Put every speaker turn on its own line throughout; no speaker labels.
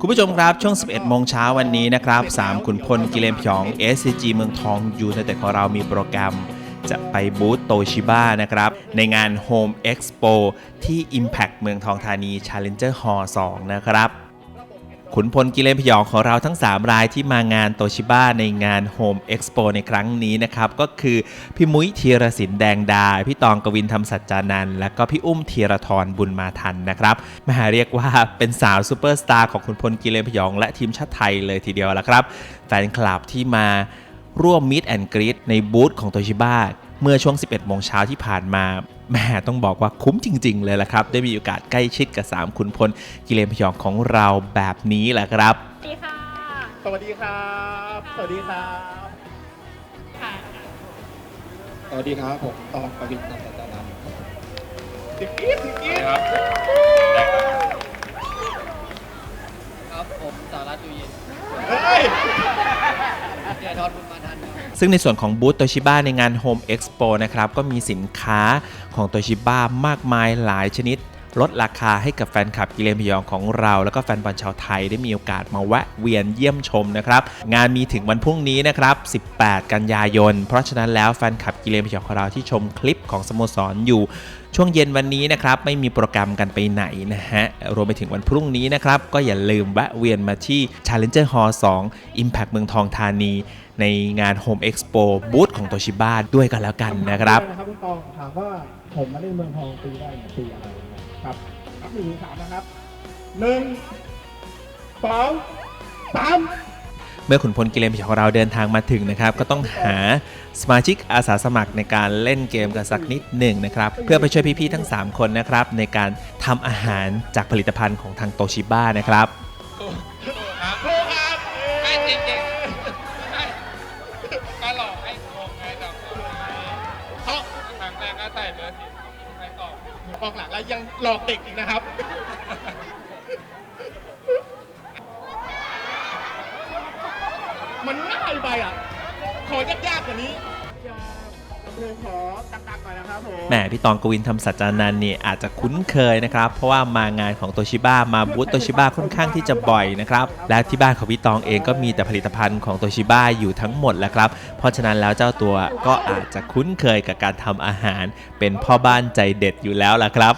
คุณผู้ชมครับช่วง 11 โมงเช้าวันนี้นะครับ3ขุนพลกิเลนพยอง SCG เมืองทองยูในแต่ของเรามีโปรแกรม จะไปบูธโตชิบ้านะครับ ในงาน Home Expo ที่ Impact เมืองทองธานี Challenger Hall 2 นะครับ ขุนพลกิเลนพยองของเราทั้ง 3 รายที่มางานโตชิบ้าในงาน Home Expo ในครั้งนี้นะครับ ก็คือพี่มุ้ยธีรศิลป์แดงดา พี่ตองกวินธรรมสัจจานันและก็พี่อุ้มธีรทรบุญมาทันนะครับมาเรียกว่าเป็นสาวซูเปอร์สตาร์ของขุนพลกิเลนพยอง และทีมชาติไทยเลยทีเดียวละครับ แฟนคลับที่มาร่วมมิดแอนกรีดในบูธของโตชิบ้าเมื่อช่วง 11 โมงเช้าที่ผ่านมา แหม่ต้องบอกว่าคุ้มจริง ๆ เลยละครับ ได้มีโอกาสใกล้ชิดกับ3ขุนพลกิเลนพยองของเราแบบนี้แหละครับ
สวัสดีค่ะ
สวัสดีครับ สวัสดีครับ
ค่ะ
สวัสดีครับผมตองประวิตรนันทนันท์สิบกีดสิบกีดครับ
ครับผมสารัตอยู่เย็น
เฮ้ย
เดียทอดบุญมาทันครับ
ซึ่งในส่วนของบูธโตชิบ้าในงาน Home Expo นะครับ ก็มีสินค้าของโตชิบ้ามากมายหลายชนิด ลดราคาให้กับแฟนคลับกิเลนพยองของเรา แล้วก็แฟนบอลชาวไทยได้มีโอกาสมาแวะเวียนเยี่ยมชมนะครับ งานมีถึงวันพรุ่งนี้นะครับ 18 กันยายน เพราะฉะนั้นแล้วแฟนคลับกิเลนพยองของเราที่ชมคลิปของสโมสรอยู่ ช่วงเย็นวันนี้นะครับไม่มีโปรแกรมกันไปไหนนะฮะรวมไปถึงวันพรุ่งนี้นะครับก็อย่าลืมแวะเวียนมาที่ Challenger Hall 2 Impact เมืองทองธานี ในงาน Home Expo บูธของโตชิบ้าด้วยกันแล้วกันนะครับ
นะครับคุณตองถามว่าผมมาเล่นเมืองทองปีได้เนี่ยปีอะไรนะครับนับหนึ่งถึงสามนะครับหนึ่งสองสาม
เมื่อขุนพลกิเลนพยองของเราเดินทางมาถึงนะครับ ก็ต้องหาสมาชิกอาสาสมัครในการเล่นเกมกันสักนิดหนึ่งนะครับ เพื่อไปช่วยพี่ๆทั้ง 3 คนนะครับ ในการทำอาหารจากผลิตภัณฑ์ของทางโตชิบ้านะครับ
ครับ
อบออ
กหลังแล้วยังหลอกเด็กอีกนะครับ มันง่ายไปอะ ขอยากๆกว่านี้เรียนขอตัก
แหมพี่ตองกวินทำสัจจานันเนี่ยอาจจะคุ้นเคยนะครับ เพราะว่ามางานของโตชิบ้ามาบูธโตชิบ้าค่อนข้างที่จะบ่อยนะครับ และที่บ้านของพี่ตองเองก็มีแต่ผลิตภัณฑ์ของโตชิบ้าอยู่ทั้งหมดแหล้วครับ เพราะฉะนั้นแล้วเจ้าตัวก็อาจจะคุ้นเคยกับการทำอาหาร เป็นพ่อบ้านใจเด็ดอยู่แล้วล่ะครับ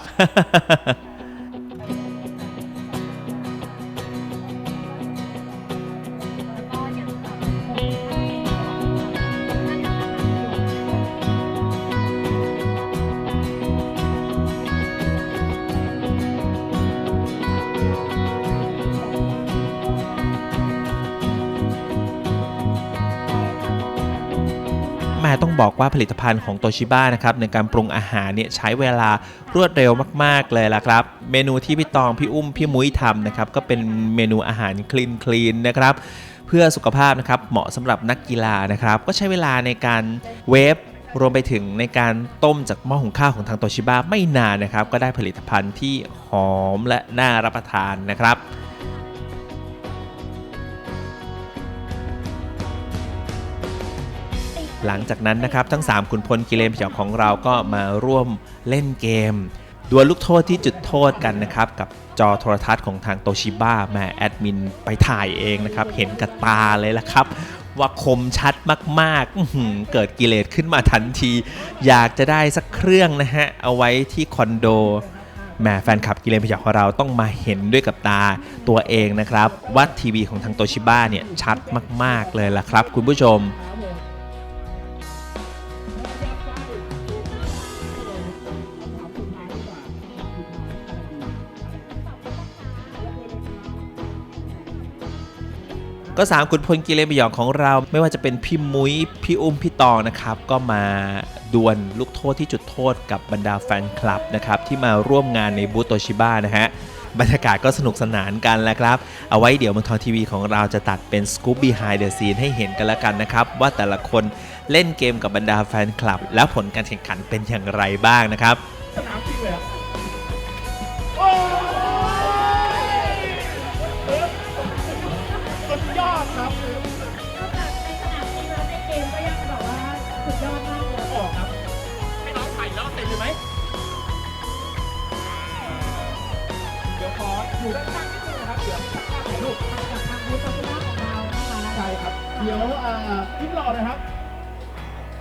ม่ต้องบอกว่าผลิตภัณฑ์ของโตชิบ้านะครับในการปรุงอาหารเนี่ยใช้เวลารวดเร็วมาก ๆ เลยล่ะครับ เมนูที่พี่ตอง พี่อุ้ม พี่มุ้ยทำนะครับก็เป็นเมนูอาหารคลีนคลีนนะครับเพื่อสุขภาพนะครับเหมาะสำหรับนักกีฬานะครับก็ใช้เวลาในการเวฟรวมไปถึงในการต้มจากหม้อหุงข้าวของทางโตชิบ้าไม่นานนะครับก็ได้ผลิตภัณฑ์ที่หอมและน่ารับประทานนะครับ หลังจากนั้นนะครับทั้ง 3 ขุนพลกิเลนพยองของเราก็มาร่วมเล่นเกมดวลลูกโทษที่จุดโทษกันนะครับกับจอโทรทัศน์ของทางโตชิบ้าแม่แอดมินไปถ่ายเองนะครับเห็นกับตาเลยละครับ ว่าคมชัดมากๆเกิดกิเลสขึ้นมาทันที อยากจะได้สักเครื่องนะฮะเอาไว้ที่คอนโดแหมแฟนคลับกิเลนพยองของเราต้องมาเห็นด้วยกับตาตัวเองนะครับว่าทีวีของทางโตชิบ้าเนี่ยชัดมาก ๆเลยล่ะครับ คุณผู้ชม ก็สามขุนพลกิเลนพยองของเรา ไม่ว่าจะเป็นพี่มุ้ยพี่อุ้มพี่ตองนะครับก็มาดวลลูกโทษที่จุดโทษกับบรรดาแฟนคลับนะครับที่มาร่วมงานในบูธโตชิบ้านะฮะบรรยากาศก็สนุกสนานกันแล้วครับ เอาไว้เดี๋ยวเมืองทองทีวีของเราจะตัดเป็นสกู๊ป behind the scene ให้เห็นกันแล้วกันนะครับ ว่าแต่ละคนเล่นเกมกับบรรดาแฟนคลับ แล้วผลการแข่งขันเป็นอย่างไรบ้างนะครับ
สนามจริงเลย ดี๋ย
วอ่ายิ้
มหล่อหนะครับ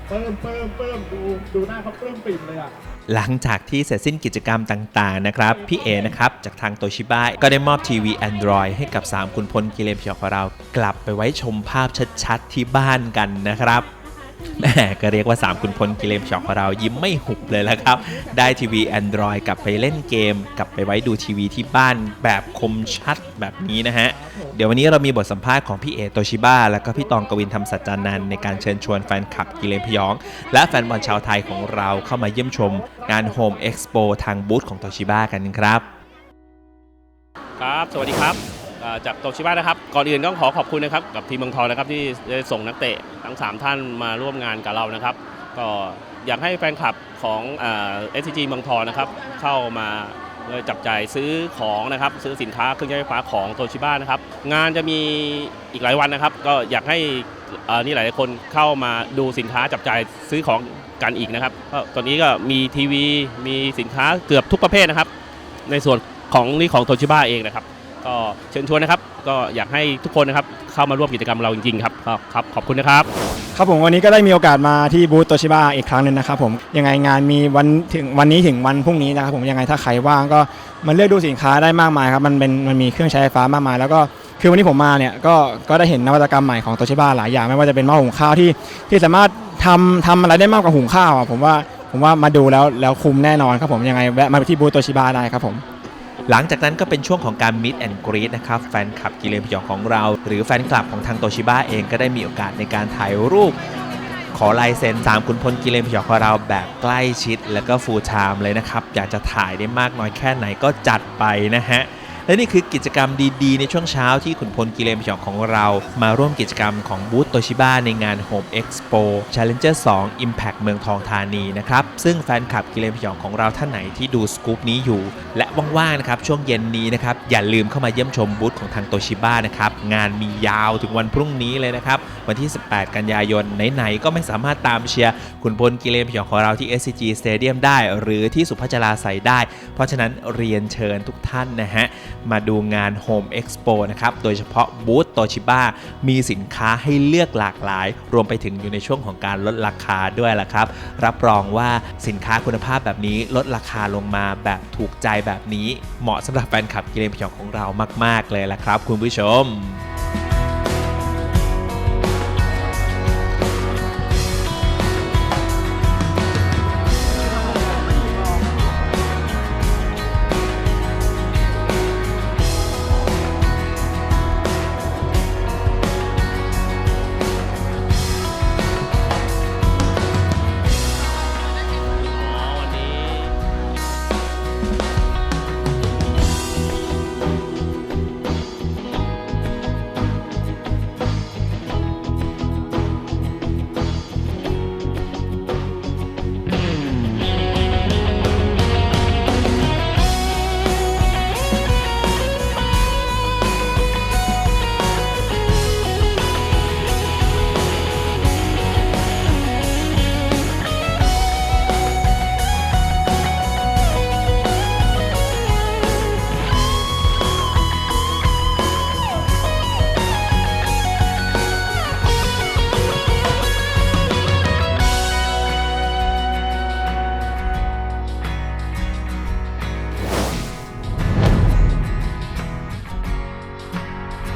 เปิ่มเปิ่มเปิ่มดูดูหน้าเขาเปิ่มปิ่มเลยอะ
หลังจากที่เสร็จสิ้นกิจกรรมต่างๆนะครับ พี่เอนะครับ จากทางโตชิบ้าก็ได้มอบทีวี Android ให้กับ 3 คุณพลกิเลนพยองของเรา กลับไปไว้ชมภาพชัดๆ ที่บ้านกันนะครับ แหม่ก็เรียกว่า 3 คุณพลกิเลมช็อกของเรายิ้มไม่หุบเลยละครับ ได้ทีวี Android กลับไปเล่นเกม กลับไปไว้ดูทีวีที่บ้านแบบคมชัดแบบนี้นะฮะ เดี๋ยววันนี้เรามีบทสัมภาษณ์ของพี่เอโตชิบ้าแล้วก็พี่ตองกวินธรรมสัจจานันท์ในการเชิญชวนแฟนคลับกิเลนพยอง และแฟนบอลชาวไทยของเราเข้ามาเยี่ยมชมงาน Home Expo ทางบูธของโตชิบ้ากันครับ
ครับ สวัสดีครับ จากโตชิบะนะครับ ก่อนอื่นต้องขอขอบคุณนะครับกับทีมเมืองทองนะครับที่ได้ส่งนักเตะทั้ง 3 ท่านมาร่วมงานกับเรานะครับ ก็อยากให้แฟนคลับของเอสจีเมืองทองนะครับเข้ามาเลยจับจ่ายซื้อของนะครับซื้อสินค้าเครื่องใช้ไฟฟ้าของโตชิบะนะครับงานจะมีอีกหลายวันนะครับ ก็อยากให้นี่หลายคนเข้ามาดูสินค้าจับจ่ายซื้อของกันอีกนะครับก็ตอนนี้ก็มีทีวีมีสินค้าเกือบทุกประเภทนะครับ ในส่วนของนี่ของโตชิบ้าเองนะครับ ก็เชิญชวนนะครับ ก็อยากให้ทุกคนนะครับเข้ามาร่วมกิจกรรมเราจริงๆครับก็ครับขอบคุณนะครับ
ครับผมวันนี้ก็ได้มีโอกาสมาที่บูธโตชิบะอีกครั้งหนึ่งนะครับผมยังไงงานมีวันถึงวันนี้ถึงวันพรุ่งนี้นะครับผมยังไงถ้าใครว่างก็มาเลือกดูสินค้าได้มากมายครับมันเป็นมันมีเครื่องใช้ไฟฟ้ามากมาย แล้วก็คือวันนี้ผมมาเนี่ยก็ก็ได้เห็นนวัตกรรมใหม่ของโตชิบะหลายอย่างไม่ว่าจะเป็นหม้อหุงข้าวที่ที่สามารถทำทำอะไรได้มากกว่าหุงข้าวอะผมว่าผมว่ามาดูแล้วแล้วคุ้มแน่นอนครับผมยังไงแวะมาที่บูธโตชิบะได้ครับผม
หลังจากนั้นก็เป็นช่วงของการ Meet and Greet นะครับ แฟนคลับกิเลนพยองของเรา หรือแฟนคลับของทางโตชิบ้าเองก็ได้มีโอกาสในการถ่ายรูป ขอลายเซ็นสามคุณพลกิเลนพยองของเราแบบใกล้ชิด แล้วก็ฟูลไทม์เลยนะครับ อยากจะถ่ายได้มากน้อยแค่ไหนก็จัดไปนะฮะ และนี่คือกิจกรรมดีๆ ในช่วงเช้าที่ขุนพลกิเลนพยองของเรา มาร่วมกิจกรรมของบูธโตชิบ้าในงาน Home Expo Challenger 2 Impact เมืองทองธานีนะครับ ซึ่งแฟนคลับกิเลนพยองของเราท่านไหนที่ดูสกู๊ปนี้อยู่ และว่างๆนะครับช่วงเย็นนี้นะครับอย่าลืมเข้ามาเยี่ยมชมบูธของทางโตชิบ้านะครับงานมียาวถึงวันพรุ่งนี้เลยนะครับวันที่ 18 กันยายนไหนๆก็ไม่สามารถตามเชียร์ขุนพลกิเลนพยองของเราที่ SCG Stadium ได้ หรือที่สุพัชราใสได้ เพราะฉะนั้นเรียนเชิญทุกท่านนะฮะ มาดูงาน Home Expo นะครับ โดยเฉพาะบูธโตชิบ้ามีสินค้าให้เลือกหลากหลาย รวมไปถึงอยู่ในช่วงของการลดราคาด้วยล่ะครับ รับรองว่าสินค้าคุณภาพแบบนี้ลดราคาลงมาแบบถูกใจแบบนี้ เหมาะสำหรับแฟนคลับกิเลนพยองของเรามาก ๆ เลยล่ะครับ คุณผู้ชม